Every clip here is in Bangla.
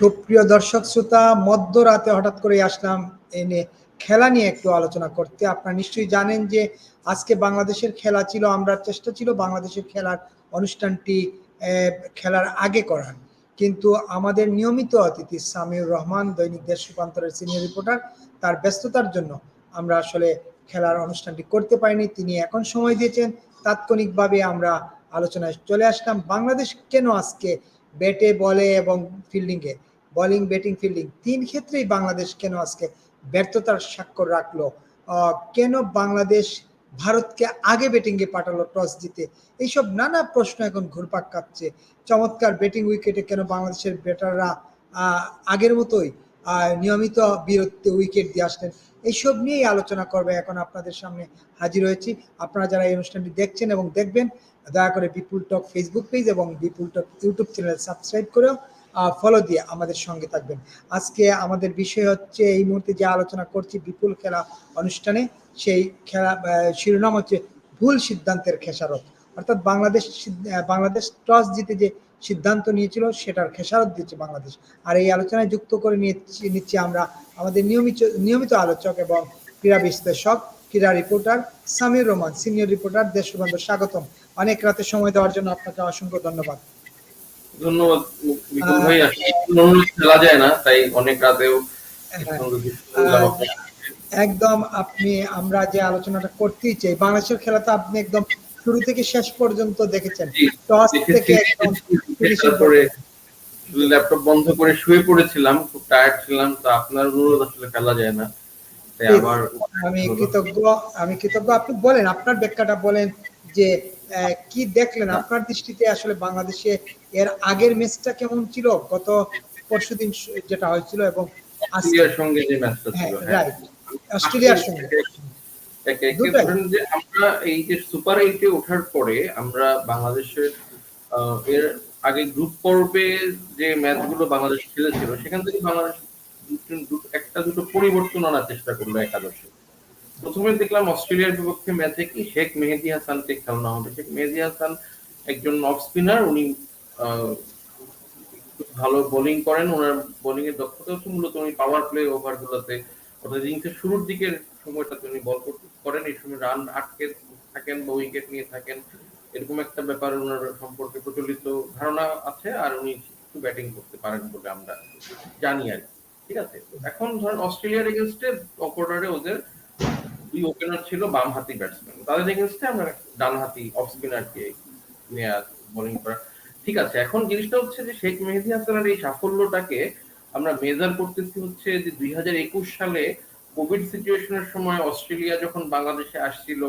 সুপ্রিয় দর্শক শ্রোতা, মধ্যরাতে হঠাৎ করে আসলাম এনে খেলা নিয়ে একটু আলোচনা করতে। আপনারা নিশ্চয়ই জানেন যে আজকে বাংলাদেশের খেলা ছিল, আমরা চেষ্টা ছিল বাংলাদেশের খেলার অনুষ্ঠানটি খেলার আগে করার। কিন্তু আমাদের নিয়মিত অতিথি সামিউর রহমান, দৈনিক দেশ রূপান্তরের সিনিয়র রিপোর্টার, তার ব্যস্ততার জন্য আমরা আসলে খেলার অনুষ্ঠানটি করতে পারিনি। তিনি এখন সময় দিয়েছেন, তাৎক্ষণিকভাবে আমরা আলোচনায় চলে আসলাম। বাংলাদেশ কেন আজকে ব্যাটে, বলে এবং ফিল্ডিংয়ে বোলিং, ব্যাটিং, ফিল্ডিং, তিন ক্ষেত্রেই বাংলাদেশ কেন আজকে ব্যর্থতার স্বাক্ষর রাখল? কেন বাংলাদেশ ভারতকে আগে ব্যাটিংয়ে পাঠালো টস জিতে? এইসব নানা প্রশ্ন এখন ঘুরপাক কাটছে চমৎকার ব্যাটিং উইকেটে কেন বাংলাদেশের ব্যাটাররা আগের মতোই নিয়মিত বিরতিতে উইকেট দিয়ে আসলেন? এইসব নিয়েই আলোচনা করবে এখন আপনাদের সামনে হাজির হয়েছি। আপনারা যারা এই অনুষ্ঠানটি দেখছেন এবং দেখবেন, দয়া করে বিপুল টক ফেসবুক পেজ এবং Bipul talk YouTube channel subscribe করেও ফলো দিয়ে আমাদের সঙ্গে থাকবেন। আজকে আমাদের বিষয় হচ্ছে, এই মুহূর্তে যে আলোচনা করছি বিপুল খেলা অনুষ্ঠানে, সেই খেলা শিরোনাম হচ্ছে ভুল সিদ্ধান্তের খেসারত। অর্থাৎ বাংলাদেশ বাংলাদেশ টস জিতে যে সিদ্ধান্ত নিয়েছিল, সেটার খেসারত দিচ্ছে বাংলাদেশ। আর এই আলোচনায় যুক্ত করে নিচ্ছি নিচ্ছি আমরা আমাদের নিয়মিত নিয়মিত আলোচক এবং ক্রীড়া বিশ্লেষক, ক্রীড়া reporter Samir Rahman, senior reporter Deshbandhu স্বাগতম। অনেক রাতে সময় দেওয়ার জন্য আপনাকে অসংখ্য ধন্যবাদ। ধন্যবাদ বিপুল ভাই। আসলে খেলা যায় না তাই অনেক রাতেও হ্যাঁ, আপনার। একদম আপনি আমরা যে আলোচনাটা করতেই চাই বাংলাদেশের খেলা তো আপনি একদম শুরু থেকে শেষ পর্যন্ত দেখেছেন। টস থেকে একদম ল্যাপটপ বন্ধ করে শুয়ে পড়েছিলাম খুব টায়ার্ড ছিলাম তো আপনার অনুরোধ আসলে খেলা যায় না। আমি কৃতজ্ঞ আমি কৃতজ্ঞ। আপনি বলেন আপনার ব্যাখ্যাটা বলেন যে কি দেখলেন? আপনার দৃষ্টিতে আসলে বাংলাদেশে এর আগের ম্যাচটা কেমন ছিল? গত পরশুদিন স- যেটা হয়েছিল এবং অস্ট্রেলিয়ার সঙ্গে যে ম্যাচটা হ্যাঁ ছিল হ্যাঁ অস্ট্রেলিয়ার সঙ্গে। আমরা এই যে সুপার এইটে ওঠার পরে আমরা বাংলাদেশের এর আগে গ্রুপ পর্বে যে ম্যাচগুলো বাংলাদেশ খেলেছিল সেখান থেকে বাংলাদেশ একটা দুটো পরিবর্তন আনার চেষ্টা করল একাদশে। প্রথমে দেখলাম অস্ট্রেলিয়ার বিপক্ষে ম্যাচে কি? শেখ মেহেদি হাসানকে খেলানো হবে। শেখ মেহেদি হাসান একজন অফ স্পিনার, উনি ভালো বোলিং করেন। ওনার বোলিং এর দক্ষতা হচ্ছে মূলত উনি পাওয়ার প্লে ওভার গুলোতে। অর্থাৎ ইনিংসের শুরুর দিকের সময়টাতে উনি বল করেন। এই সময় রান আটকে থাকেন বা উইকেট নিয়ে থাকেন। এরকম একটা ব্যাপার ওনার সম্পর্কে প্রচলিত ধারণা আছে আর উনি একটু ব্যাটিং করতে পারেন বলে আমরা জানি আর। ঠিক আছে? এখন ধরেন অস্ট্রেলিয়ার এগেনস্টে অপরারে ওদের দুই ওপেনার ছিল বাম হাতি ব্যাটসম্যান তাদের এগেনস্টে আমরা ডান হাতি অফ স্পিনারকে নেওয়া বোলিং করা। ঠিক আছে, এখন জিনিসটা হচ্ছে যে শেখ মেহেদি হাসানের এই সাফল্যটাকে আমরা মেজার করতেছি হচ্ছে যে দুই হাজার একুশ সালে কোভিড সিচুয়েশনের সময় অস্ট্রেলিয়া যখন বাংলাদেশে আসছিল,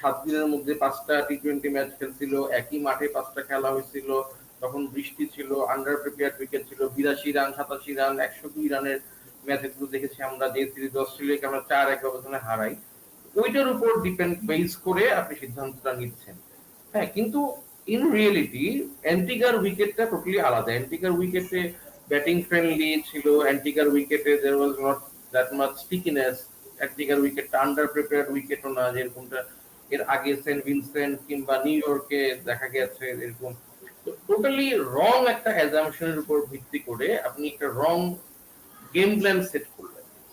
সাত দিনের মধ্যে পাঁচটা টি টোয়েন্টি ম্যাচ খেলছিল, একই মাঠে পাঁচটা খেলা হয়েছিল, তখন বৃষ্টি ছিল আন্ডার প্রিপেয়ার উইকেট ছিল, বিরাশি রান, সাতাশি রান, একশো দুই রানের ম্যাচগুলো দেখেছি আমরা। যে সিরিজ অস্ট্রেলিয়াকে আমরা চার এক ব্যবধানে হারাই ওইটার উপর ডিপেন্ড বেস করে আপনি সিদ্ধান্তটা নিচ্ছেন। হ্যাঁ কিন্তু ইন রিয়েলিটি অ্যান্টিগার উইকেটটা টোটালি আলাদা। অ্যান্টিগার উইকেটে ব্যাটিং ফ্রেন্ডলি ছিল। অ্যান্টিগার উইকেটে there was not that much stickiness অ্যান্টিগার উইকেটটা আন্ডার প্রিপেয়ার উইকেটও না, যেরকমটা এর আগে সেন্ট ভিনসেন্ট কিংবা নিউ ইয়র্কে দেখা গেছে এরকম। টোটালি রং একটা অ্যাজামশনের উপর ভিত্তি করে আপনি একটা রং গেম প্ল্যান সেট করলেন।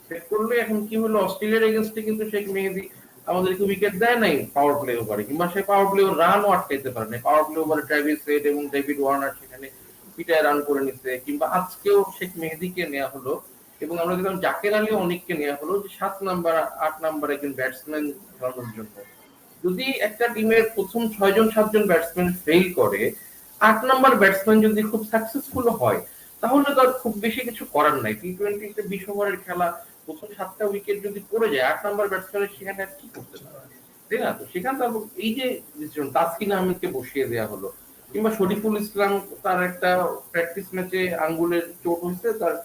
সেট করলে এখন কি হলো, অস্ট্রেলিয়ার এগেনস্টে কিন্তু শেখ মেহেদি আমাদেরকে উইকেট দেয় নাই পাওয়ার প্লে ওভারে কিংবা সে পাওয়ার প্লে রানও আটকাইতে পারে নাই। পাওয়ার প্লে ওভারে ট্রাভিস এবং ডেভিড ওয়ার্নার সেখানে পিটায় রান করে কিংবা আজকেও শেখ মেহেদিকে নেওয়া হলো, এবং আমরা দেখলাম জাকের আলী অনেককে নেওয়া হলো যে সাত নাম্বার আট নাম্বার একজন ব্যাটসম্যান খেলানোর জন্য। যদি একটা টিমের প্রথম ছয়জন সাতজন ব্যাটসম্যান ফেল করে, আট নাম্বার ব্যাটসম্যান যদি খুব সাকসেসফুল হয়, তাহলে তো আর খুব বেশি কিছু করার নাই। টি টোয়েন্টি বিশ ওভারের খেলা প্রথম সাতটা উইকেট যদি পড়ে যায় আট নাম্বার ব্যাটসম্যানের সেখানে কি করতে পারে? তাই না? তো এই যে তাসকিন আহমেদকে বসিয়ে দেওয়া হলো কিংবা শরীফুল ইসলাম তার একটা প্র্যাকটিস ম্যাচে আঙ্গুলের চোট হয়েছে তার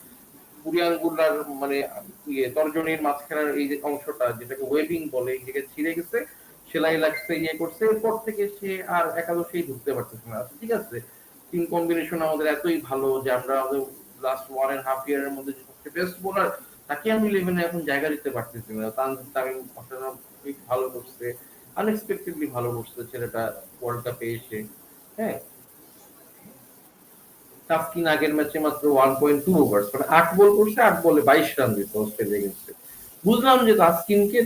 বুড়ি মানে ইয়ে তর্জনীর মাঝখানের এই যে অংশটা যেটাকে ওয়েবিং বলে এই ছিঁড়ে গেছে সেলাই লাগছে ইয়ে করছে এরপর থেকে সে আর একাদশেই ঢুকতে পারতেছে না। আচ্ছা, ঠিক আছে টিম কম্বিনেশন আমাদের এতই ভালো যে আমরা লাস্ট ওয়ান এন্ড হাফ ইয়ারের মধ্যে সবচেয়ে বেস্ট বোলার তাকে আমি ইলেভেনে এখন জায়গা দিতে পারতেছি না। তানজিদ তামিম খুবই ভালো করছে আনএক্সপেক্টেডলি ভালো করছে ছেলেটা ওয়ার্ল্ড কাপে এসে হ্যাঁ তাসকিন আগের ম্যাচে মাত্র ওয়ান পয়েন্ট টু ওভার্স মানে আট বল করছে, আট বলে বাইশ রান দিত অস্ট্রেলিয়া বুঝলাম যে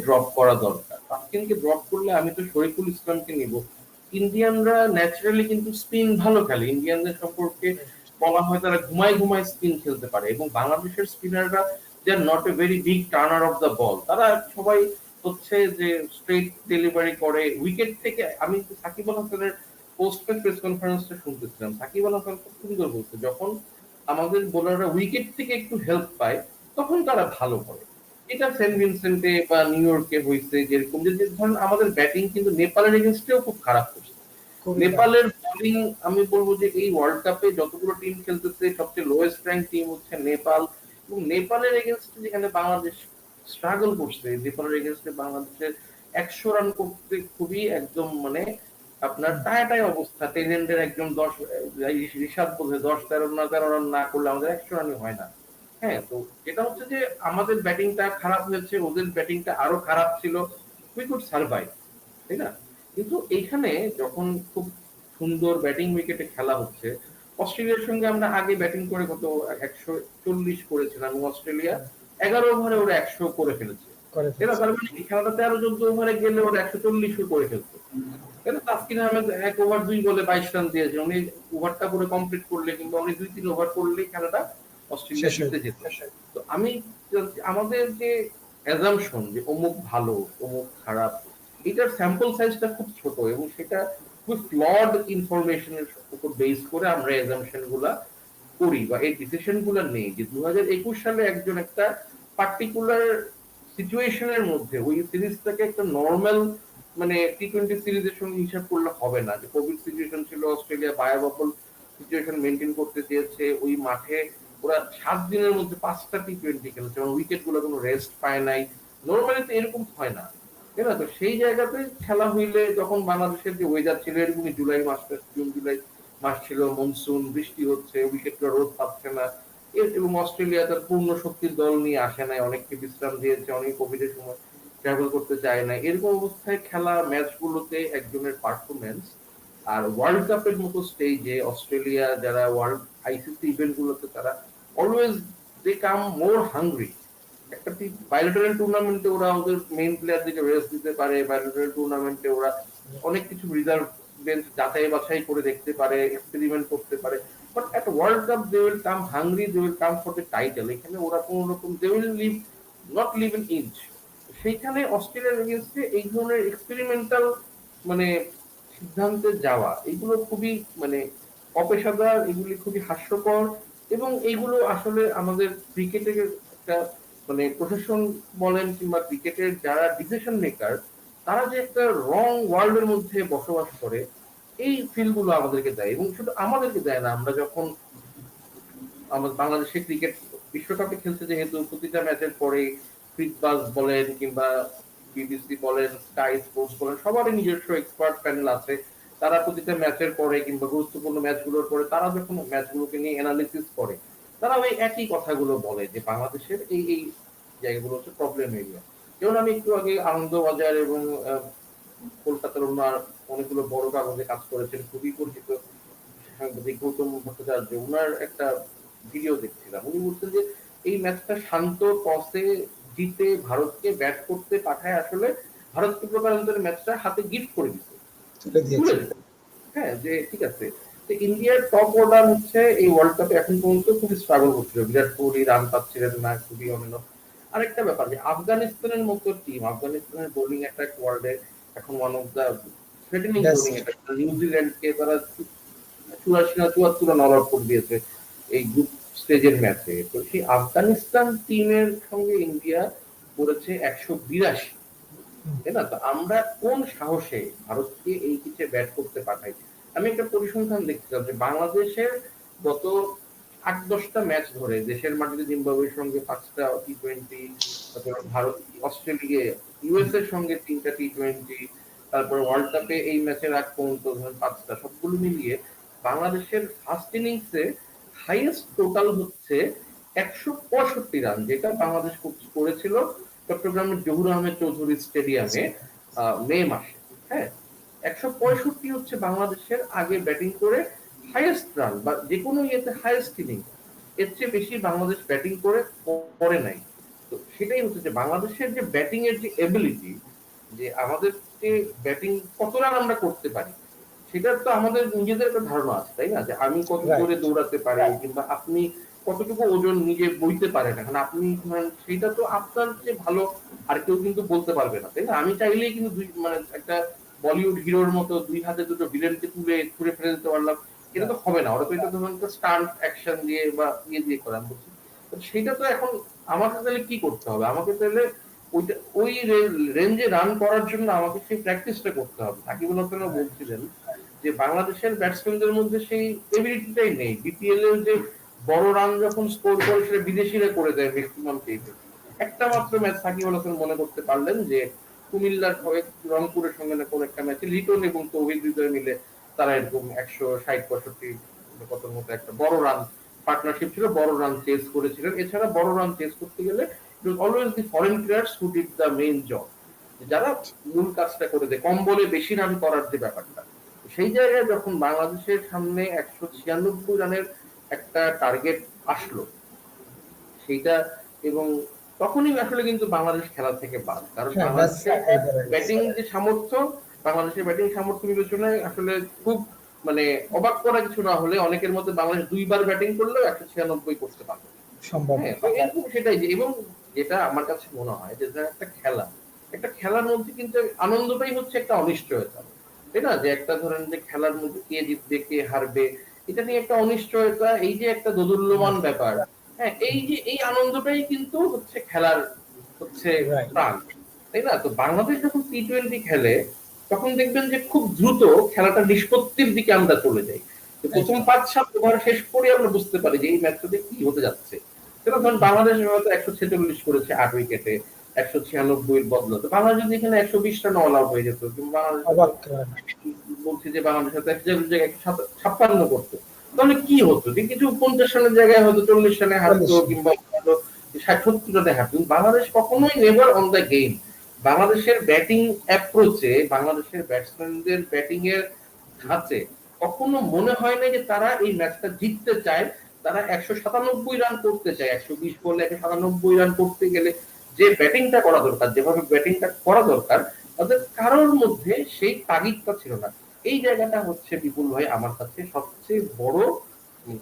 ড্রপ করা দরকার। ড্রপ করলে আমি তো শরীফুল ইসলামকে নিব। ইন্ডিয়ানরা ন্যাচারালি কিন্তু স্পিন ভালো খেলে। ইন্ডিয়ানদের সম্পর্কে বলা হয় তারা ঘুমায় ঘুমায় স্পিন খেলতে পারে এবং বাংলাদেশের স্পিনাররা they are not a very big turner off the ball তারা সবাই হচ্ছে যে স্ট্রেট ডেলিভারি করে। উইকেট থেকে আমি সাকিব আল হাসানের পোস্ট প্রেস কনফারেন্সটা শুনতেছিলাম। সাকিব আল হাসান খুব সুন্দর বলছে যখন আমাদের বোলাররা উইকেট থেকে একটু হেল্প পায় তখন তারা ভালো করে। এটা সেন্ট ভিনসেন্টে বা নিউ ইয়র্কে হয়েছে যেরকম যে ধরেন আমাদের ব্যাটিং কিন্তু নেপালের এগেনস্টেও খুব খারাপ করছে। নেপালের বোলিং আমি বলব যে এই ওয়ার্ল্ড কাপে যতগুলো টিম খেলতেছে সবচেয়ে লোয়েস্ট র্যাঙ্ক টিম হচ্ছে নেপাল। এবং নেপালের এগেনস্টে যেখানে বাংলাদেশ স্ট্রাগল করছে, নেপালের এগেনস্টে বাংলাদেশের একশো রান করতে খুবই একদম মানে আপনার অবস্থা। একদম দশ দশ তেরো না তেরো রান না করলে আমাদের একশো রানই হয় না। হ্যাঁ তো এটা হচ্ছে যে আমাদের ব্যাটিংটা খারাপ হয়েছে, ওদের ব্যাটিংটা আরও খারাপ ছিল উই কুড সার্ভাইভ তাই না? কিন্তু এইখানে যখন খুব সুন্দর ব্যাটিং উইকেটে খেলা হচ্ছে অস্ট্রেলিয়ার সঙ্গে আমরা আগে ব্যাটিং করে কত একশো চল্লিশ করেছিলাম অস্ট্রেলিয়া। এগারো ওভারে ওরা একশো করে ফেলেছে। এরা তার মানে খেলাটা তেরো চোদ্দ ওভারে গেলে ওরা একশো চল্লিশও করে ফেলতো। তাসকিন আহমেদ এক ওভার দুই বলে বাইশ রান দিয়েছে। উনি ওভারটা করে কমপ্লিট করলে কিংবা উনি দুই তিন ওভার করলে খেলাটা অস্ট্রেলিয়া জিতে যেত। তো আমি আমাদের যে অ্যাজামশন যে অমুক ভালো অমুক খারাপ এটার স্যাম্পল সাইজটা খুব ছোট এবং সেটা খুব ফ্লড ইনফরমেশনের উপর বেস করে আমরা অ্যাজামশনগুলা করি বা এই ডিসিশন নেই যে দু একুশ সালে একজন একটা পার্টিকুলার সিচুয়েশনের মধ্যে ওই সিরিজটাকে একটা নর্মাল মানে টি টোয়েন্টি সিরিজের সঙ্গে হিসাব করলে হবে না। যে কোভিড সিচুয়েশন ছিল, Australia bio bubble situation maintain করতে চেয়েছে, ওই মাঠে ওরা সাত দিনের মধ্যে পাঁচটা টি টোয়েন্টি খেলেছে উইকেটগুলো কোনো রেস্ট পায় নাই। নর্মালি তো এরকম হয় না। তাই না তো সেই জায়গাতে খেলা হইলে যখন বাংলাদেশের যে ওয়েদার ছিল, এরকমই জুলাই মাসটা জুন, জুলাই মাস ছিল মনসুন বৃষ্টি হচ্ছে উইকেটগুলো রোদ পাচ্ছে না। এবং অস্ট্রেলিয়া তার পূর্ণ শক্তির দল নিয়ে আসে নাই, অনেককে বিশ্রাম দিয়েছে, অনেক কোভিড এর সময় ট্রাভেল করতে চায় না এরকম অবস্থায় খেলা ম্যাচগুলোতে একজনের পারফরমেন্স আর ওয়ার্ল্ড কাপের মতো স্টেজে অস্ট্রেলিয়া যারা ওয়ার্ল্ড আইসিসি ইভেন্ট গুলোতে তারা always they come more hungry একটা বাইলেটারাল টুর্নামেন্টে ওরা ওদের মেইন প্লেয়ারদেরকে রেস্ট দিতে পারে বাইলেটারাল টুর্নামেন্টে ওরা অনেক কিছু রিজার্ভ বেঞ্চ যাচাই বাছাই করে দেখতে পারে এক্সপেরিমেন্ট করতে পারে। But at World Cup they will come hungry they will come for the title এখানে ওরা কোন রকম they will leave not leave in inch সেইখানে অস্ট্রেলিয়ার এগেনস্টে এই ধরনের এক্সপেরিমেন্টাল মানে সিদ্ধান্তে যাওয়া, এগুলো খুবই মানে অপেশাদার, এগুলি খুবই হাস্যকর। এবং এইগুলো আসলে আমাদের ক্রিকেটের একটা মানে প্রশাসন বলেন কিংবা ক্রিকেটের যারা ডিসিশন মেকার তারা যে একটা রং ওয়ার্ল্ডের মধ্যে বসবাস করে, এই ফিলগুলো আমাদেরকে দেয় এবং শুধু আমাদেরকে দেয় না, আমরা যখন আমাদের বাংলাদেশে ক্রিকেট বিশ্বকাপে খেলছে যেহেতু, প্রতিটা ম্যাচের পরে ফিটবাস বলেন কিংবা বিবিসি বলেন স্কাই স্পোর্টস বলেন, সবারই নিজস্ব এক্সপার্ট প্যানেল আছে। তারা প্রতিটা ম্যাচের পরে কিংবা গুরুত্বপূর্ণ ম্যাচগুলোর পরে তারা যখন ম্যাচগুলোকে নিয়ে অ্যানালিসিস করে তারা ওই একই কথাগুলো বলে যে বাংলাদেশের এই এই জায়গাগুলো হচ্ছে প্রবলেম এরিয়া যেমন আমি একটু আগে আনন্দবাজার এবং কলকাতার অন্য অনেকগুলো বড় কাগজে কাজ করেছেন খুবই পরিচিত সাংবাদিক গৌতম ভট্টাচার্য ওনার একটা ভিডিও দেখছিলাম। উনি বলছেন যে এই ম্যাচটা শান্ত টসে জিতে ভারতকে ব্যাট করতে পাঠায় আসলে ভারতকে প্রকারান্তরে ম্যাচটা হাতে গিফট করে দিচ্ছে হ্যাঁ যে ঠিক আছে। তো ইন্ডিয়ার টপ অর্ডার হচ্ছে এই ওয়ার্ল্ড কাপে এখন পর্যন্ত খুবই স্ট্রাগল করছিল বিরাট কোহলি রান পাচ্ছিলেন না খুবই অমেন আরেকটা ব্যাপার যে আফগানিস্তানের মতো টিম আফগানিস্তানের বোলিং অ্যাটাক ওয়ার্ল্ডে এখন one of the threatening bowling attack নিউজিল্যান্ডকে তারা চুরাশি না চুয়াত্তর রান অল আউট করে দিয়েছে এই গ্রুপ স্টেজের ম্যাচে তো সেই আফগানিস্তান টিমের সঙ্গে ইন্ডিয়া করেছে একশো বিরাশি। তাই না? তো আমরা কোন সাহসে ভারতকে এই পিচে ব্যাট করতে পাঠাই আমি একটা পরিসংখ্যান দেখছিলাম যে বাংলাদেশের গত আট দশটা ম্যাচ ধরে দেশের মাটিতে জিম্বাবুয়ের সঙ্গে পাঁচটা T twenty Bharat, Australia US এর সঙ্গে তিনটা টি টোয়েন্টি তারপর ওয়ার্ল্ড কাপে এই ম্যাচের আগ পর্যন্ত ধরেন পাঁচটা, সবগুলো মিলিয়ে বাংলাদেশের ফার্স্ট ইনিংসে হাইয়েস্ট টোটাল হচ্ছে একশো পঁয়ষট্টি রান, যেটা বাংলাদেশ কর- করেছিল চট্টগ্রামের জহুর আহমেদ চৌধুরী স্টেডিয়ামে মে মাসে হ্যাঁ? একশো পঁয়ষট্টি হচ্ছে বাংলাদেশের আগে ব্যাটিং করে হাইয়েস্ট রান বা যে কোনো ইয়েতে হাইয়েস্ট ইনিংস এর চেয়ে বেশি বাংলাদেশ ব্যাটিং করে করে নাই। তো সেটাই হচ্ছে যে বাংলাদেশের যে ব্যাটিং এর যে এবিলিটি যে আমাদের যে ব্যাটিং কত রান আমরা করতে পারি সেটার তো আমাদের নিজেদের একটা ধারণা আছে তাই না? যে আমি কত করে দৌড়াতে পারি কিংবা আপনি কতটুকু ওজন নিজে বইতে পারেন এখন আপনি সেটা তো আপনার যে ভালো আর কেউ কিন্তু বলতে পারবে না তাই না? আমি চাইলেই কিন্তু মানে একটা বলিউড হিরোর মতো দুই হাতে দুটো ভিলেনকে তুলে ছুড়ে ফেলে দিতে পারলাম, এটা তো হবে না। ওরা তো এটা ধরুন স্টান্ট অ্যাকশন দিয়ে বা ইয়ে দিয়ে করান বলছি। সেটা তো এখন আমাকে তাহলে কি করতে হবে? আমাকে তাহলে ওইটা, ওই রেঞ্জে রান করার জন্য আমাকে সেই প্র্যাকটিসটা করতে হবে। বলছিলেন যে বাংলাদেশের ব্যাটসম্যানদের মধ্যে সেই এবিলিটিটাই নেই। বিপিএল এর যে বড় রান যখন স্কোর করে, সেটা বিদেশিরা করে দেয় ম্যাক্সিমাম কেসে একটা মাত্র ম্যাচ সাকিবুল হাসান মনে করতে পারলেন যে কুমিল্লার হয়ে রংপুরের সঙ্গে না কোন একটা ম্যাচে লিটন এবং তৌহিদ হৃদয় মিলে তারা এরকম একশো ষাট, পঁয়ষট্টি কত মতো একটা বড় রান পার্টনারশিপ ছিল, বড় রান চেস করেছিলেন। এছাড়া বড় রান চেস করতে গেলে always the foreign players who did the main job যারা মূল কাজটা করে দেয়, কম বলে বেশি রান করার যে ব্যাপারটা। সেই জায়গায় যখন বাংলাদেশের সামনে একশো ছিয়ানব্বই রানের একটা টার্গেট আসলো, সেইটা এবং তখনই আসলে কিন্তু বাংলাদেশ খেলা থেকে বাদ। কারণ হ্যাঁ, বাংলাদেশের ব্যাটিং যে সামর্থ্য বাংলাদেশের ব্যাটিং সামর্থ্য বিবেচনায় আসলে খুব মানে অবাক করা কিছু না হলে অনেকের মধ্যে বাংলাদেশ দুইবার ব্যাটিং করলেও একশো ছিয়ানব্বই করতে পারবে। সম্ভব। হ্যাঁ, সেটাই যে এবং যেটা আমার কাছে মনে হয় যে একটা খেলা একটা খেলার মধ্যে কিন্তু আনন্দটাই হচ্ছে একটা অনিশ্চয়তা। তাই না? যে একটা ধরেন যে খেলার মধ্যে কে জিতবে কে হারবে এটা নিয়ে একটা অনিশ্চয়তা এই যে একটা দোদুল্যমান ব্যাপার। হ্যাঁ এই যে এই আনন্দটাই কিন্তু হচ্ছে খেলার হচ্ছে প্রাণ তাই না? তো বাংলাদেশ যখন টি টোয়েন্টি খেলে তখন দেখবেন যে খুব দ্রুত খেলাটা নিষ্পত্তির দিকে আমরা চলে যাই। প্রথম পাঁচ সাত ওভার শেষ করে আমরা বুঝতে পারি যে এই ম্যাচটাতে কি হতে যাচ্ছে। সেটা ধরুন বাংলাদেশ হয়তো একশো ছেচল্লিশ করেছে আট উইকেটে একশো ছিয়ানব্বই বদল। তো বাংলাদেশ যদি এখানে একশো বিশ রান অল আউট হয়ে যেত বলছি যে বাংলাদেশ হয়তো একশো জায়গায় ছাপ্পান্ন করতো। তাহলে কি হতো? যে কিছু পঞ্চাশ রানের জায়গায় হয়তো চল্লিশ রানে হারতো কিংবা ষাট সত্তর রানে হারতো। বাংলাদেশ কখনোই নেভার অন দ্য গেম বাংলাদেশের ব্যাটিং অ্যাপ্রোচে বাংলাদেশের ব্যাটসম্যানদের ব্যাটিং এর ধাঁচে কখনো মনে হয় না যে তারা এই ম্যাচটা জিততে চায়। তারা একশো সাতানব্বই রান করতে চায়। একশো বিশ বলে একশো সাতানব্বই রান করতে গেলে যে ব্যাটিংটা করা দরকার যেভাবে ব্যাটিংটা করা দরকার তাদের কারোর মধ্যে সেই তাগিদটা ছিল না। এই জায়গাটা হচ্ছে বিপুল ভাই আমার কাছে সবচেয়ে বড়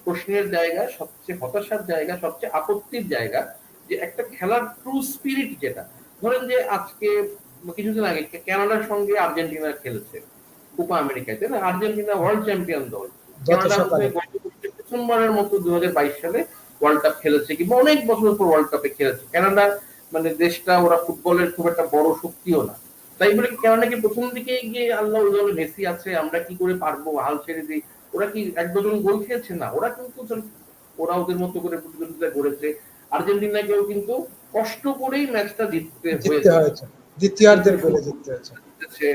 প্রশ্নের জায়গা সবচেয়ে হতাশার জায়গা সবচেয়ে আপত্তির জায়গা যে একটা খেলার ট্রু স্পিরিট যেটা। ধরেন যে আজকে কিছুদিন আগে কানাডার সঙ্গে আর্জেন্টিনা খেলেছে কোপা আমেরিকায় তাই না? আর্জেন্টিনা ওয়ার্ল্ড চ্যাম্পিয়ন দল। প্রথমবারের মতো দু হাজার বাইশ সালে ওয়ার্ল্ড কাপ খেলেছে কিংবা অনেক বছর পর ওয়ার্ল্ড কাপে খেলেছে। কানাডা মানে দেশটা ওরা ফুটবলের খুব একটা বড় শক্তিও না। তাই বলে কি কানাডা কি প্রথম দিকে গিয়ে আল্লাহ মেসি আছে আমরা কি করে পারব হাল ছেড়ে দিই? ওরা কি এক ডজন গোল খেয়েছে? না ওরা কিন্তু ওরা ওদের মতো করে প্রতিযোগিতা করেছে। আর্জেন্টিনাকেও কিন্তু কষ্ট করেই ম্যাচটা জিততে হয়েছে। হয়েছে। দ্বিতীয়ার্ধের গোলে জিততে হয়েছে।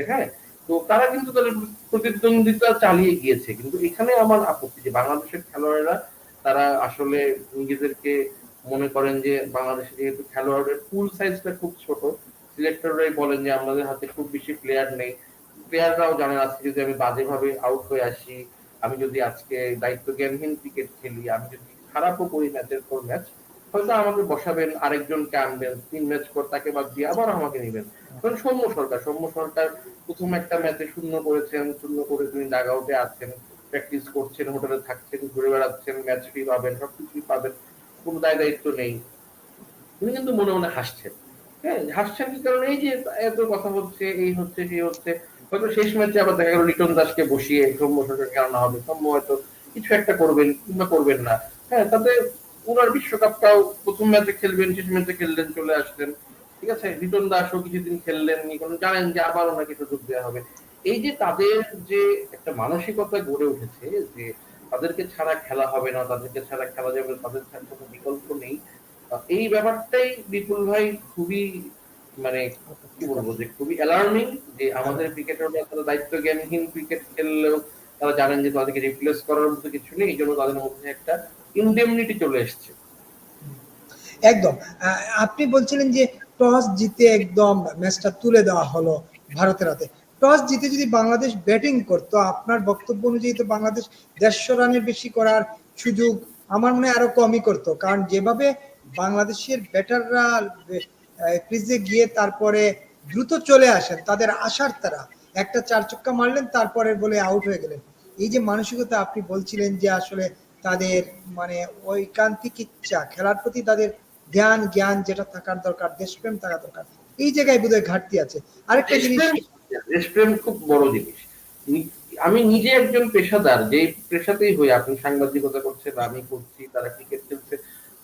হ্যাঁ। তো তারা কিন্তু তাদের প্রতিদ্বন্দ্বিতা চালিয়ে গিয়েছে। কিন্তু এখানে আমার আপত্তি যে বাংলাদেশের খেলোয়াড়েরা তারা আসলে নিজেদেরকে মনে করেন যে বাংলাদেশে যেহেতু খেলোয়াড়ের পুল সাইজটা খুব ছোট সিলেক্টররাই বলেন যে আমাদের হাতে খুব বেশি প্লেয়ার নেই। প্লেয়াররাও জানেন, আজকে যদি আমি বাজেভাবে আউট হয়ে আসি, আমি যদি আজকে দায়িত্ব জ্ঞানহীন ক্রিকেট খেলি, আমি যদি খারাপও করি ম্যাচের পর ম্যাচ হয়তো আমাকে বসাবেন আরেকজনকে আনবেন, তিন ম্যাচ পর তাকে বাদ দিয়ে আবার আমাকে নেবেন। কারণ সৌম্য সরকার সৌম্য সরকার প্রথম একটা ম্যাচে শূন্য করেছেন, শূন্য করে তিনি ডাগ আউটে আছেন প্র্যাকটিস করছেন হোটেলে থাকছেন, ঘুরে বেড়াচ্ছেন ম্যাচ ফি পাবেন, সবকিছুই পাবেন, কোনো দায় দায়িত্ব নেই। তিনি কিন্তু মনে মনে হাসছেন। হ্যাঁ হাসছেন কি কারণে এই যে এত কথা হচ্ছে এই হচ্ছে সেই হচ্ছে, হয়তো শেষ ম্যাচে আবার দেখা গেল লিটন দাসকে বসিয়ে সৌম্য সরকার খেলানো হবে সৌম্য হয়তো কিছু একটা করবেন কিংবা করবেন না। হ্যাঁ তাতে ওনার বিশ্বকাপটাও প্রথম ম্যাচে খেলবেন, শেষ ম্যাচে খেললেন, চলে আসলেন। ঠিক আছে? লিটন দাসও কিছুদিন খেললেন নি কারণ জানেন যে আবার ওনাকে সুযোগ দেওয়া হবে। এই যে তাদের যে একটা মানসিকতা গড়ে উঠেছে যে তাদেরকে ছাড়া খেলা হবে না, তাদেরকে ছাড়া খেলা যাবে তাদের ছাড়া কোনো বিকল্প নেই এই ব্যাপারটাই বিপুল ভাই খুবই মানে কি বলব যে খুবই অ্যালার্মিং যে আমাদের ক্রিকেটাররা তারা দায়িত্ব জ্ঞানহীন ক্রিকেট খেললেও তারা জানেন যে তাদেরকে রিপ্লেস করার মতো কিছু নেই, এই জন্য তাদের মধ্যে একটা ইনডেমনিটি চলে এসছে। একদম। আপনি বলছিলেন যে টস জিতে একদম ম্যাচটা তুলে দেওয়া হলো ভারতের হাতে। টস জিতে যদি বাংলাদেশ ব্যাটিং করতো, আপনার বক্তব্য অনুযায়ী তো বাংলাদেশ দেড়শো রানের বেশি করার সুযোগ আমার মনে হয় আরও কমই করতো। কারণ যেভাবে বাংলাদেশের ব্যাটাররা ক্রিজে গিয়ে তারপরে দ্রুত চলে আসেন। তাদের আশার তারা একটা চার চক্কা মারলেন, তারপরে বলে আউট হয়ে গেলেন। এই যে মানসিকতা আপনি বলছিলেন যে আসলে তাদের মানে ঐকান্তিক ইচ্ছা, খেলার প্রতি তাদের ধ্যান, জ্ঞান যেটা থাকার দরকার, দেশপ্রেম থাকা দরকার, এই জায়গায় বোধহয় ঘাটতি আছে। আরেকটা জিনিস দেশপ্রেম খুব বড় জিনিস। আমি নিজে একজন পেশাদার যে পেশাতেই হই, আপনি সাংবাদিকতা করছেন, আমি করছি, তারা ক্রিকেট খেলছে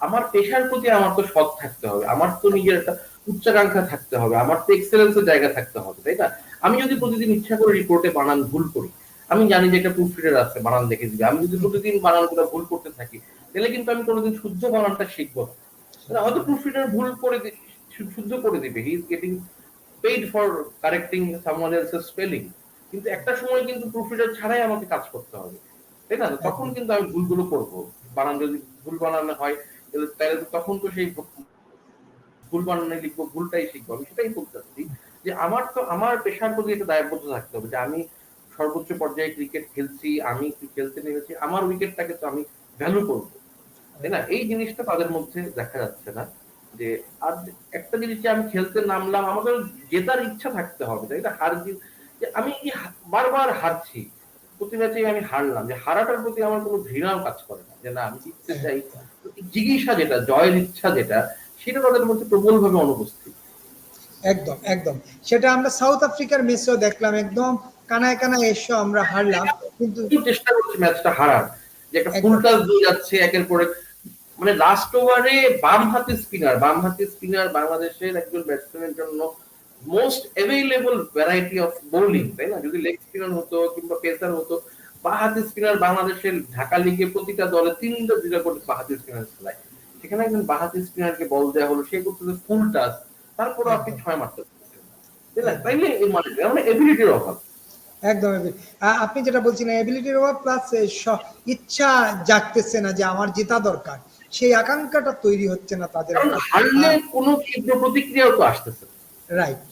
আমার পেশার প্রতি আমার তো সৎ থাকতে হবে, আমার তো নিজের একটা উচ্চাকাঙ্ক্ষা থাকতে হবে, আমার তো এক্সেলেন্সের জায়গা থাকতে হবে, তাই না? আমি যদি প্রতিদিন ইচ্ছা করে রিপোর্টে বানান ভুল করি, আমি জানি যে একটা প্রুফ আছে, বানান দেখে দিবে, আমি যদি প্রতিদিন বানানগুলো ভুল করতে থাকি, তাহলে কিন্তু আমি কোনোদিন শুদ্ধ বানানটা শিখব না। হয়তো প্রুফ ভুল করে শুদ্ধ করে দিবে he is getting paid for correcting someone এলসের spelling কিন্তু একটা সময় কিন্তু প্রুফ ছাড়াই আমাকে কাজ করতে হবে, তাই না? তখন কিন্তু আমি ভুলগুলো করব, বানান যদি, ভুল বানানো হয় তাহলে তখন তো সেই ভুল বানানে লিখব, ভুলটাই শিখব। আমি সেটাই বলতে চাচ্ছি যে আমার তো, আমার পেশার প্রতি একটা দায়বদ্ধ থাকতে হবে যে আমি সর্বোচ্চ পর্যায়ে ক্রিকেট খেলছি, আমি খেলতে নেমেছি, আমার উইকেটটাকে তো আমি ভ্যালু করব। তাই না? এই জিনিসটা তাদের মধ্যে দেখা যাচ্ছে না যে আর একটা জিনিস যে আমি খেলতে নামলাম, আমাদের জেতার ইচ্ছা থাকতে হবে, তাই না? হার যে আমি হা- বারবার হারছি, প্রতি ম্যাচেই আমি হারলাম, যে হারাটার প্রতি আমার কোনো ঘৃণাও কাজ করে না, যে না, আমি জিততে চাই। জিজ্ঞাসা যেটা জয়ের ইচ্ছা যেটা সেটা তাদের মধ্যে প্রবলভাবে অনুপস্থিত। একদম একদম। সেটা আমরা সাউথ আফ্রিকার ম্যাচেও দেখলাম একদম কানায় কানায় এসো আমরা হারলাম কিন্তু চেষ্টা করছে ম্যাচটা হারার যে একটা একদম। ফুল টাচ দিয়ে যাচ্ছে একের পরে মানে লাস্ট ওভারে বাম হাতে স্পিনার বাম হাতে স্পিনার বাংলাদেশের একজন ব্যাটসম্যানের জন্য most available variety of bowling তাই না? যদি লেগ স্পিনার হতো কিংবা পেসার হতো বা হাতে স্পিনার বাংলাদেশের ঢাকা লিগে প্রতিটা দলে তিনটা দুটা করে বাহাতি স্পিনার খেলায়। সেখানে একজন বাহাতি স্পিনারকে বল দেওয়া হলো সে করতেছে ফুল টাচ তারপর আপনি ছয় মারতে তাইলে মানে মানে এবিলিটির অভাব। একদম। আপনি যেটা বলছিলেন এবিলিটির অভাব প্লাস ইচ্ছা জাগতেছে না যে আমার জেতা দরকার। সেই আকাঙ্ক্ষাটা তৈরি হচ্ছে না তাদের হারলে কোনো তীব্র প্রতিক্রিয়াও তো আসতেছে। রাইট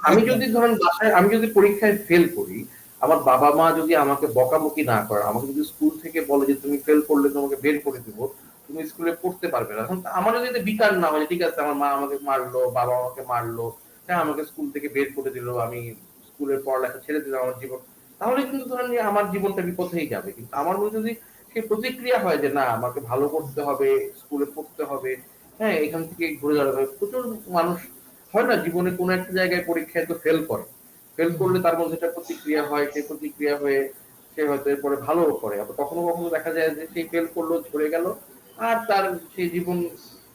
আমি যদি ধরেন বাসায় আমি যদি পরীক্ষায় ফেল করি আমার বাবা মা যদি আমাকে বকাবকি না করে, আমাকে যদি স্কুল থেকে বলে যে তুমি ফেল করলে তোমাকে বের করে দেবো, তুমি স্কুলে পড়তে পারবে না। এখন আমার যদি বিকার না হয় ঠিক আছে, আমার মা আমাকে মারলো, বাবা আমাকে মারলো হ্যাঁ আমাকে স্কুল থেকে বের করে দিল, আমি স্কুলের পড়ালেখা ছেড়ে দিলাম আমার জীবন, তাহলে কিন্তু ধরেন আমার জীবনটা বিপথেই যাবে। কিন্তু আমার মধ্যে যদি সেই প্রতিক্রিয়া হয় যে না, আমাকে ভালো করতে হবে, স্কুলে পড়তে হবে হ্যাঁ এখান থেকে ঘুরে দাঁড়াতে হবে, প্রচুর মানুষ হয় না, জীবনে কোনো একটা জায়গায় পরীক্ষায় তো ফেল করে। ফেল করলে তার মধ্যে একটা প্রতিক্রিয়া হয়, সেই প্রতিক্রিয়া হয়ে সে হয়তো এরপরে ভালো করে। আবার কখনো কখনো দেখা যায় যে সেই ফেল করল, ঝরে গেল, আর তার সেই জীবন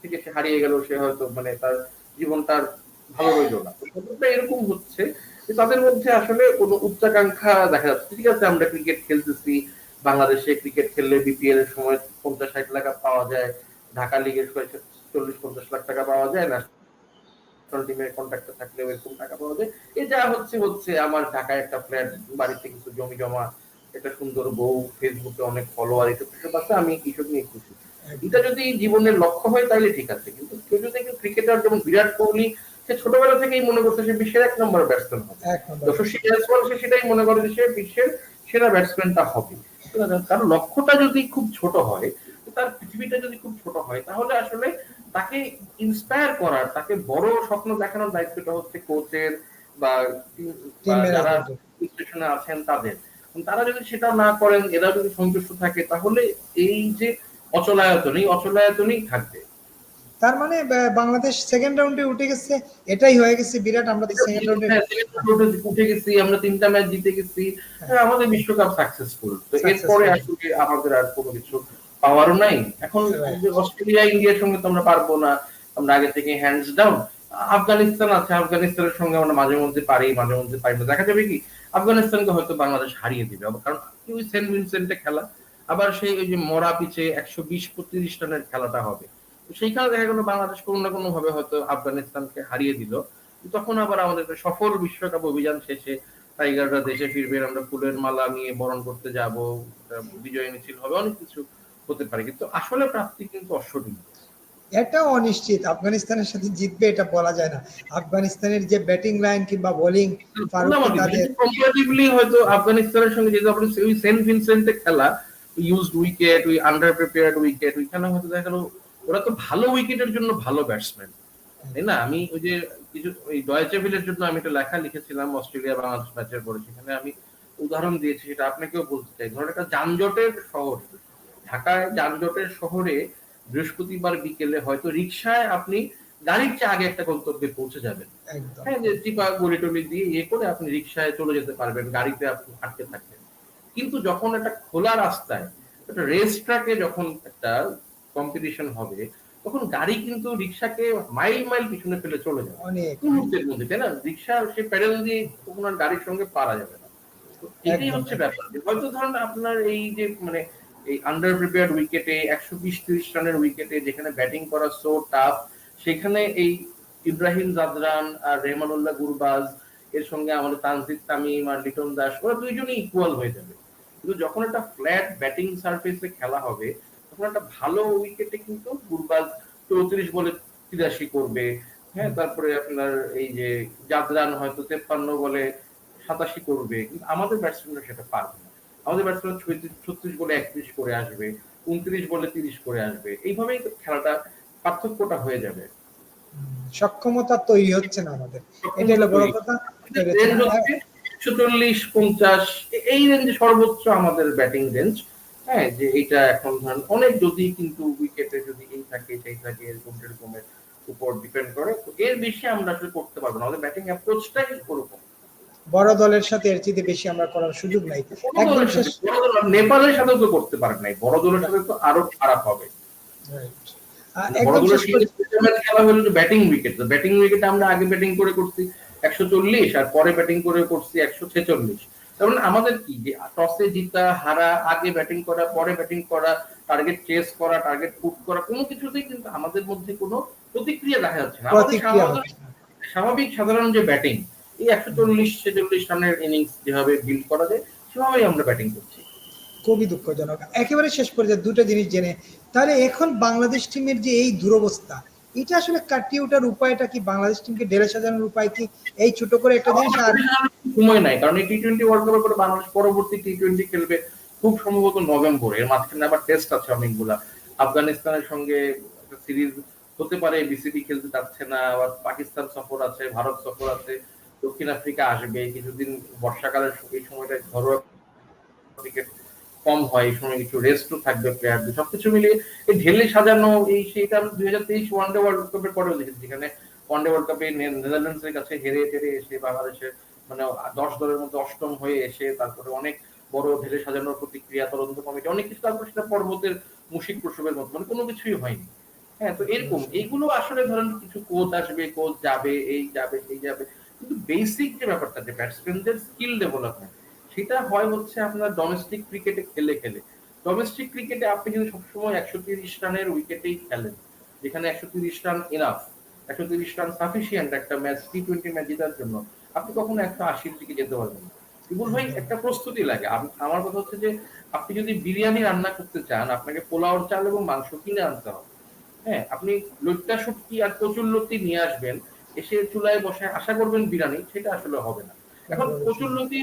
থেকে সে হারিয়ে গেল, সে হয়তো মানে তার জীবনটার ভালো রইল না। তো এরকম হচ্ছে। যে তাদের মধ্যে আসলে কোনো উচ্চাকাঙ্ক্ষা দেখা যাচ্ছে। ঠিক আছে, আমরা ক্রিকেট খেলতেছি, বাংলাদেশে ক্রিকেট খেললে বিপিএল এর সময় পঞ্চাশ ষাট লাখ পাওয়া যায়, ঢাকা লিগের সময় চল্লিশ, পঞ্চাশ লাখ টাকা পাওয়া যায় না কন্ট্রাক্টে থাকলে এরকম টাকা পাওয়া যায়। এ যা হচ্ছে হচ্ছে আমার ঢাকায় একটা ফ্ল্যাট বাড়িতে কিছু জমি জমা একটা সুন্দর বউ ফেসবুকে অনেক ফলোয়ার এসব এসব আছে আমি এইসব নিয়ে খুশি। এটা যদি জীবনের লক্ষ্য হয় তাহলে ঠিক আছে। কিন্তু কেউ যদি ক্রিকেটার যেমন বিরাট কোহলি সে ছোটবেলা থেকেই মনে করছে সে বিশ্বের এক নম্বর ব্যাটসম্যান হবে। যশস্বী সে সেটাই মনে করে যে সে বিশ্বের সেরা ব্যাটসম্যানটা হবে। কারণ লক্ষ্যটা যদি খুব ছোট হয় তার পৃথিবীটা যদি খুব ছোট হয় তাহলে আসলে তাকে ইন্সপায়ার করার তাকে বড় স্বপ্ন দেখানোর দায়িত্বটা হচ্ছে কোচের বা যারা স্টেশনে আছেন তাদের। তারা যদি সেটা না করেন এরা যদি সন্তুষ্ট থাকে তাহলে এই যে অচলায়তন এই অচলায়তনই থাকবে। তার মানে বাংলাদেশ সেকেন্ড রাউন্ডে উঠে গেছে এটাই হয়ে গেছে বিরাট আমরা তো সেকেন্ড রাউন্ডে উঠে গেছি আমরা তিনটা ম্যাচ জিতে গেছি। হ্যাঁ, আমাদের বিশ্বকাপ সাকসেসফুল তো এরপরে আসলে আমাদের আর কোনো কিছু পাওয়ারও নাই। এখন অস্ট্রেলিয়া ইন্ডিয়ার সঙ্গে তো আমরা পারব না। আমরা আগে থেকে হ্যান্ডস ডাউন আফগানিস্তান আছে। আফগানিস্তানের সঙ্গে আমরা মাঝে মধ্যে পারি মাঝে মধ্যে পারি না। দেখা যাবে কি আফগানিস্তানকে হয়তো বাংলাদেশ হারিয়ে দিবে। কারণ ওই সেন্ট ভিনসেন্টে খেলা আবার সেই ওই যে মরা পিছে একশো বিশ পঁচিশ রানের খেলাটা হবে। সেইখানে দেখা গেল বাংলাদেশ কোনো না কোনো ভাবে হয়তো আফগানিস্তানকে হারিয়ে দিল। তখন আবার আমাদের সফল বিশ্বকাপ অভিযান শেষে টাইগাররা দেশে ফিরবে। আমরা ফুলের মালা নিয়ে বরণ করতে যাব। বিজয় মিছিল হবে অনেক কিছু। হতে পারে কিন্তু আসলে প্রাপ্তি কিন্তু অশ্বনীয় এটা অনিশ্চিত। আফগানিস্তানের সাথে জিতবে এটা বলা যায় না। আফগানিস্তানের যে ব্যাটিং লাইন কিংবা বোলিং কম্পারেটিভলি হয়তো আফগানিস্তানের সঙ্গে যেহেতু আপনি ওই সেন্ট ভিনসেন্টে খেলা ইউজড উইকেট ওই আন্ডার প্রিপেয়ার্ড উইকেট ওইখানে হয়তো দেখা গেল ওরা তো ভালো উইকেটের জন্য ভালো ব্যাটসম্যান তাই না? আমি ওই যে কিছু ওই ডয়েচে ভিলের জন্য আমি একটা লেখা লিখেছিলাম অস্ট্রেলিয়া বাংলাদেশ ম্যাচের পরে সেখানে আমি উদাহরণ দিয়েছি সেটা আপনাকেও বলতে চাই। ধরুন একটা যানজটের শহর ঢাকায় যানজটের শহরে বৃহস্পতিবার বিকেলে হয়তো রিক্সায় আপনি গাড়ির চেয়ে আগে একটা গন্তব্যে পৌঁছে যাবেন। হ্যাঁ যে টিপা গড়ি টলি দিয়ে ইয়ে করে আপনি রিক্সায় চলে যেতে পারবেন গাড়িতে আপনি আটকে থাকবেন। কিন্তু যখন একটা খোলা রাস্তায় একটা রেস ট্র্যাকে যখন একটা কম্পিটিশন হবে তখন গাড়ি কিন্তু রিক্সাকে মাইল মাইল পিছনে ফেলে চলে যাবে। মুহূর্তের মধ্যে তাই না? রিক্সা সে প্যাডেল দিয়ে আর গাড়ির সঙ্গে পারা যাবে না। এটাই হচ্ছে ব্যাপার। হয়তো ধরুন আপনার এই যে মানে এই আন্ডার প্রিপেয়ার্ড উইকেটে একশো বিশ ত্রিশ রানের উইকেটে যেখানে ব্যাটিং করা সো টাফ সেখানে এই ইব্রাহিম জাদরান আর রেহমানুল্লাহ গুরবাজ, এর সঙ্গে আমাদের তানজিদ তামিম আর লিটন দাস, ওরা দুইজনই ইকুয়াল হয়ে যাবে। কিন্তু যখন একটা ফ্ল্যাট ব্যাটিং সার্ফেসে খেলা হবে, তখন একটা ভালো উইকেটে কিন্তু গুরবাজ চৌত্রিশ বলে তিরাশি করবে। হ্যাঁ তারপরে আপনার এই যে জাদরান হয়তো তেপ্পান্ন বলে সাতাশি করবে। কিন্তু আমাদের ব্যাটসম্যানরা সেটা পারবে আমাদের ব্যাটসম্যান ছত্রিশ বলে একত্রিশ করে আসবে উনত্রিশ বলে তিরিশ করে আসবে। এইভাবেই তো খেলাটা পার্থক্যটা হয়ে যাবে। সক্ষমতা তৈরি হচ্ছে না আমাদের। এটা হলো বড় কথা। রেঞ্জ হচ্ছে একশো পঞ্চাশ এই রেঞ্জে সর্বোচ্চ আমাদের ব্যাটিং রেঞ্জ হ্যাঁ যে এটা এখন ধরেন অনেক যদি কিন্তু উইকেটে যদি এই থাকে সেই থাকে এরকম এরকমের উপর ডিপেন্ড করে। তো এর বেশি আমরা আসলে করতে পারব না। আমাদের ব্যাটিং অ্যাপ্রোচটাই ওরকম। বড় দলের সাথে এর চেয়ে বেশি আমরা করার সুযোগ নাই। একদম শেষ সাথে- নেপালের সাথেও তো করতে পারেন নাই। বড় দলের সাথে তো আরও খারাপ হবে। একদম শেষ খেলা হলো যে ব্যাটিং উইকেট তো ব্যাটিং উইকেটে আমরা আগে ব্যাটিং করে করছি একশো চল্লিশ আর পরে ব্যাটিং করে করছি একশো ছেচল্লিশ। তার মানে আমাদের কি যে টসে জিতা হারা আগে ব্যাটিং করা পরে ব্যাটিং করা টার্গেট চেস করা টার্গেট পুট করা কোনো কিছুতেই কিন্তু আমাদের মধ্যে কোনো প্রতিক্রিয়া দেখা যাচ্ছে না। স্বাভাবিক সাধারণ যে ব্যাটিং এই একশো চল্লিশ ছেচল্লিশ রানের ইনিংস যেভাবে বিল্ড করা যায় সেভাবেই আমরা ব্যাটিং করছি। খুবই দুঃখজনক। একেবারে শেষ পর্যায়ে দুটো জিনিস জেনে তাহলে এখন বাংলাদেশ টিমের যে এই দুরবস্থা এটা আসলে কাটিয়ে ওঠার উপায়টা কি? বাংলাদেশ টিমকে সাজানোর উপায় কি? এই ছোট করে একটা জিনিস আর সময় নাই কারণ এই টি টোয়েন্টি ওয়ার্ল্ড কাপের পরে বাংলাদেশ পরবর্তী টি টোয়েন্টি খেলবে খুব সম্ভবত নভেম্বর এর মাঝখানে আবার টেস্ট আছে অনেকগুলা। আফগানিস্তানের সঙ্গে একটা সিরিজ হতে পারে বিসিবি খেলতে চাচ্ছে না আবার পাকিস্তান সফর আছে ভারত সফর আছে। দক্ষিণ আফ্রিকা আসবে, কিছুদিন বর্ষাকালের এই সময়টা ঘরোয়া ক্রিকেট কম হয়, এই সময় কিছু রেস্টও থাকবে প্লেয়ারদের সবকিছু মিলিয়ে এই ঢেলে সাজানো, এই সেইটা আমি দুই হাজার তেইশ ওয়ানডে ওয়ার্ল্ড কাপের পরেও দেখেছি, যেখানে ওয়ানডে ওয়ার্ল্ড কাপে নেদারল্যান্ডস এর কাছে হেরে টেরে এসে বাংলাদেশের মানে দশ দলের মধ্যে অষ্টম হয়ে এসে তারপরে অনেক বড় ঢেলে সাজানোর প্রতিক্রিয়া, তদন্ত কমিটি, অনেক কিছু তারপরে সেটা পর্বতের মুশিক প্রসবের মতো মানে কোনো কিছুই হয়নি। হ্যাঁ তো এরকম, এইগুলো আসলে ধরেন কিছু কোচ আসবে, কোচ যাবে, এই যাবে, সেই যাবে। কিন্তু বেসিক যে ব্যাপারটা যে ব্যাটসম্যানদের স্কিল ডেভেলপমেন্ট সেটা হয় হচ্ছে আপনার ডোমেস্টিক ক্রিকেটে খেলে খেলে। ডোমেস্টিক ক্রিকেটে আপনি যদি সবসময় একশো তিরিশ রানের উইকেটেই খেলেন যেখানে একশো তিরিশ রান এনাফ একশো তিরিশ রান সাফিসিয়েন্ট একটা ম্যাচ টি টোয়েন্টি ম্যাচ জেতার জন্য আপনি কখনো একশো আশির দিকে যেতে পারবেন না। বিপুল ভাই একটা প্রস্তুতি লাগে। আম- আমার কথা হচ্ছে যে আপনি যদি বিরিয়ানি রান্না করতে চান আপনাকে পোলাওর চাল এবং মাংস কিনে আনতে হবে। হ্যাঁ আপনি লইট্টা শুটকি আর কচুর লতি নিয়ে আসবেন এসে চুলায় বসে আশা করবেন বিরিয়ানি সেটা আসলে হবে না। এখন প্রচুর লতি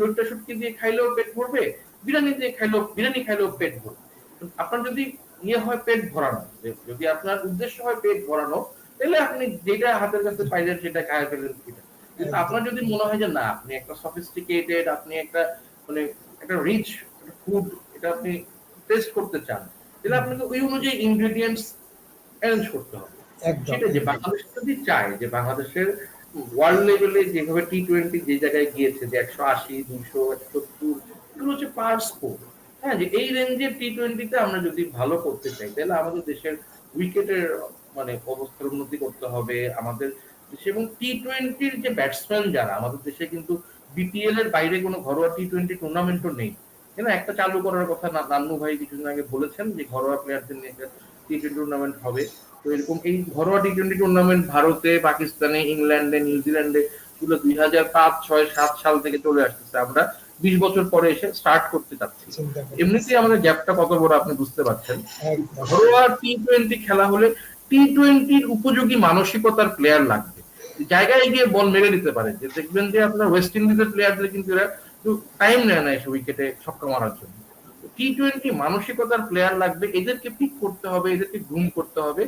লইট্টা শুটকি দিয়ে খাইলেও পেট ভরবে বিরিয়ানি দিয়ে খাইলেও বিরিয়ানি খাইলেও পেট ভরবে। আপনার যদি ইয়ে হয় পেট ভরানো যদি আপনার উদ্দেশ্য হয় পেট ভরানো তাহলে আপনি যেটা হাতের কাছে পাইলেন সেটা খায় ফেলেন কিন্তু আপনার যদি মনে হয় যে না আপনি একটা সফিস্টিকেটেড আপনি একটা মানে একটা রিচ ফুড এটা আপনি টেস্ট করতে চান তাহলে আপনাকে ওই অনুযায়ী ইনগ্রেডিয়েন্টস অ্যারেঞ্জ করতে হবে। যে বাংলাদেশ যদি চায় যে বাংলাদেশের ওয়ার্ল্ড লেভেলে যেভাবে টি টোয়েন্টি যে জায়গায় গিয়েছে যে একশো আশি, দুইশো সত্তর এগুলো হচ্ছে পার হ্যাঁ যে এই রেঞ্জের টি টোয়েন্টিতে আমরা যদি ভালো করতে চাই, তাহলে আমাদের দেশের উইকেটের মানে অবস্থার উন্নতি করতে হবে। আমাদের দেশে এবং টি টোয়েন্টির যে ব্যাটসম্যান যারা, আমাদের দেশে কিন্তু বিপিএল এর বাইরে কোনো ঘরোয়া টি টোয়েন্টি টুর্নামেন্টও নেই। কেন? একটা চালু করার কথা নান্নু ভাই কিছুদিন আগে বলেছেন যে ঘরোয়া প্লেয়ারদের নিয়ে টি টোয়েন্টি টুর্নামেন্ট হবে। তো এরকম এই ঘরোয়া টি টোয়েন্টি টুর্নামেন্ট ভারতে পাকিস্তানে ইংল্যান্ডে নিউজিল্যান্ডে এগুলো দুই হাজার পাঁচ ছয় সাত সাল থেকে চলে আসতেছে আমরা বিশ বছর পরে এসে স্টার্ট করতে চাচ্ছি এমনিতেই আমাদের গ্যাপটা কত বড় আপনি বুঝতে পারছেন? ঘরোয়া টি টোয়েন্টি খেলা হলে টি টোয়েন্টির উপযোগী মানসিকতার প্লেয়ার লাগবে। জায়গায় গিয়ে বল মেরে দিতে পারে। যে দেখবেন যে আপনার ওয়েস্ট ইন্ডিজের প্লেয়ারদের কিন্তু এরা টাইম নেয় না এসে উইকেটে ছক্কা মারার জন্য। টি টোয়েন্টি মানসিকতার প্লেয়ার লাগবে এদেরকে পিক করতে হবে এদেরকে গ্রুম করতে হবে।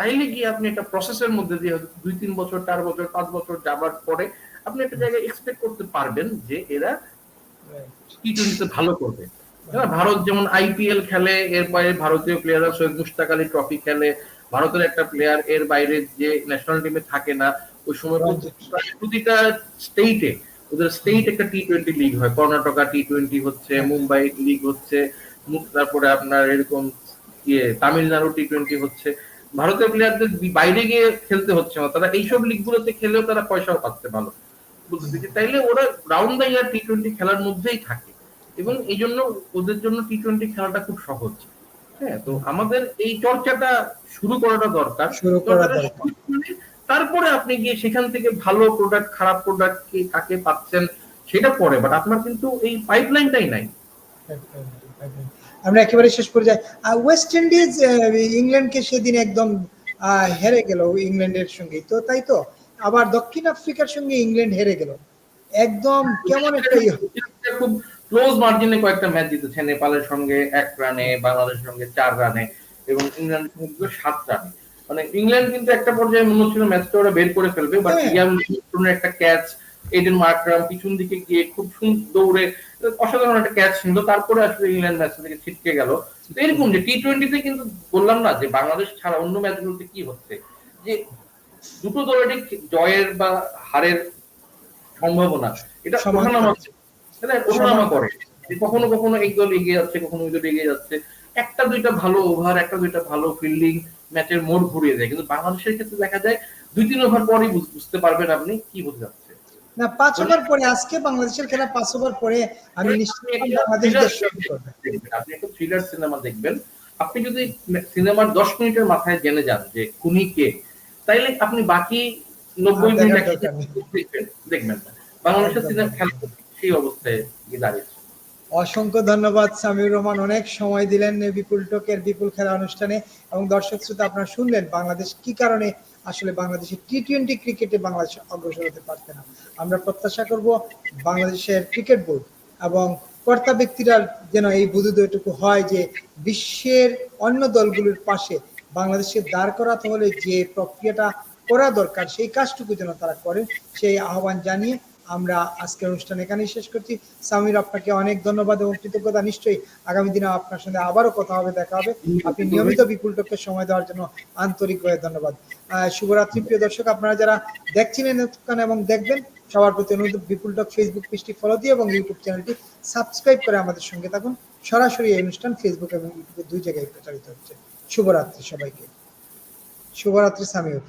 তাইলে গিয়ে আপনি একটা প্রসেসের মধ্যে দিয়ে দুই তিন বছর চার বছর পাঁচ বছর যাবার পরে আপনি একটা জায়গায় এক্সপেক্ট করতে পারবেন যে এরা টি টোয়েন্টিতে ভালো করবে। ভারত যেমন আইপিএল খেলে এর বাইরে ভারতীয় প্লেয়াররা সৈয়দ মুশতাক আলী ট্রফি খেলে ভারতের একটা প্লেয়ার এর বাইরে যে ন্যাশনাল টিমে থাকে না ওই সময় প্রতিটা স্টেটে ওদের স্টেট একটা টি টোয়েন্টি লিগ হয়। কর্ণাটকা টি টোয়েন্টি হচ্ছে মুম্বাই লিগ হচ্ছে তারপরে আপনার এরকম ইয়ে তামিলনাড়ু টি টোয়েন্টি হচ্ছে। ভারতের প্লেয়ারদের বাইরে গিয়ে খেলতে হচ্ছে না। তারা এইসব লিগগুলোতে খেলেও তারা পয়সাও পাচ্ছে ভালো। বুঝতে তাইলে ওরা round the year T twenty খেলার মধ্যেই থাকে। এবং এই জন্য ওদের জন্য টি টোয়েন্টি খেলাটা খুব সহজ। হ্যাঁ তো আমাদের এই চর্চাটা শুরু করাটা দরকার। শুরু করা করে তারপরে আপনি গিয়ে সেখান থেকে ভালো প্রোডাক্ট খারাপ প্রোডাক্ট কে কাকে পাচ্ছেন সেটা পরে। বাট আপনার কিন্তু এই পাইপলাইনটাই নাই। আমরা একেবারে শেষ পর্যায়ে ওয়েস্ট ইন্ডিজ ইংল্যান্ডকে সেদিন একদম হেরে গেল ইংল্যান্ডের সঙ্গে। তো তাই তো? আবার দক্ষিণ আফ্রিকার সঙ্গে ইংল্যান্ড হেরে গেল। একদম কেমন একটা ইয়ে। খুব ক্লোজ মার্জিনে কয়েকটা ম্যাচ জিতেছে। নেপালের সঙ্গে এক রানে বাংলাদেশের সঙ্গে চার রানে এবং ইংল্যান্ডের সঙ্গে সাত রানে মানে ইংল্যান্ড কিন্তু একটা পর্যায়ে মনে হচ্ছিল ম্যাচটা ওরা বের করে ফেলবে বাট হ্যাঁ। ইয়াম একটা ক্যাচ এডেন মার্করাম পিছন দিকে গিয়ে খুব সুন্দর দৌড়ে অসাধারণ একটা ক্যাচ ছিল তারপরে আসলে ইংল্যান্ড ম্যাচ থেকে ছিটকে গেল। এরকম যে টি টোয়েন্টিতে কিন্তু বললাম না যে বাংলাদেশ ছাড়া অন্য ম্যাচগুলোতে কি হচ্ছে? যে দুটো দলেরই জয়ের বা হারের সম্ভাবনা এটা ওঠানামা এটা ওঠানামা করে। যে কখনো কখনো এই দল এগিয়ে যাচ্ছে কখনো ওই দল এগিয়ে যাচ্ছে। একটা দুইটা ভালো ওভার একটা দুইটা ভালো ফিল্ডিং ম্যাচের মোড় ঘুরিয়ে দেয়। কিন্তু বাংলাদেশের ক্ষেত্রে দেখা যায় দুই তিন ওভার পরেই বুঝ- বুঝতে পারবেন আপনি কি হতে যাচ্ছে না পাঁচ ওভার পরে আজকে বাংলাদেশের খেলা পাঁচ ওভার পরে আমি বাংলাদেশ আপনি একটা থ্রিলার সিনেমা দেখবেন। আপনি যদি সিনেমার দশ মিনিটের মাথায় জেনে যান যে খুনি কে তাইলে আপনি বাকি নব্বই মিনিট দরকার নেই। দেখবেন। দেখবেন বাংলাদেশের সিনেমা খেলা সেই অবস্থায় গিয়ে দাঁড়িয়েছে। অসংখ্য ধন্যবাদ, সামিউর রহমান। অনেক সময় দিলেন বিপুল টোকের বিপুল খেলা অনুষ্ঠানে। এবং দর্শক শ্রোতা, আপনারা শুনলেন বাংলাদেশ কি কারণে আসলে বাংলাদেশে টি টোয়েন্টি ক্রিকেটে বাংলাদেশ অগ্রসর হতে পারছে না। আমরা প্রত্যাশা করব বাংলাদেশের ক্রিকেট বোর্ড এবং কর্তা ব্যক্তিরা যেন এই বুধুদয়টুকু হয় যে বিশ্বের অন্য দলগুলোর পাশে বাংলাদেশের দাঁড় করাতে হলে যে প্রক্রিয়াটা করা দরকার, সেই কাজটুকু যেন তারা করেন, সেই আহ্বান জানিয়ে আমরা আজকের অনুষ্ঠান এখানেই শেষ করছি। সামির, আপনাকে অনেক ধন্যবাদ এবং কৃতজ্ঞতা। নিশ্চয়ই আগামী দিনে আপনার সঙ্গে আবারও কথা হবে, দেখা হবে। আপনি নিয়মিত বিপুল টককে সময় দেওয়ার জন্য আন্তরিকভাবে ধন্যবাদ। শুভরাত্রি, প্রিয় দর্শক। আপনারা যারা দেখছিলেন এবং দেখবেন, সবার প্রতি অনুরোধ, বিপুল টক ফেসবুক পেজটি ফলো দিয়ে এবং ইউটিউব চ্যানেলটি সাবস্ক্রাইব করে আমাদের সঙ্গে থাকুন। সরাসরি এই অনুষ্ঠান ফেসবুক এবং ইউটিউবে দুই জায়গায় প্রচারিত হচ্ছে। শুভরাত্রি সবাইকে। শুভরাত্রি সামিউর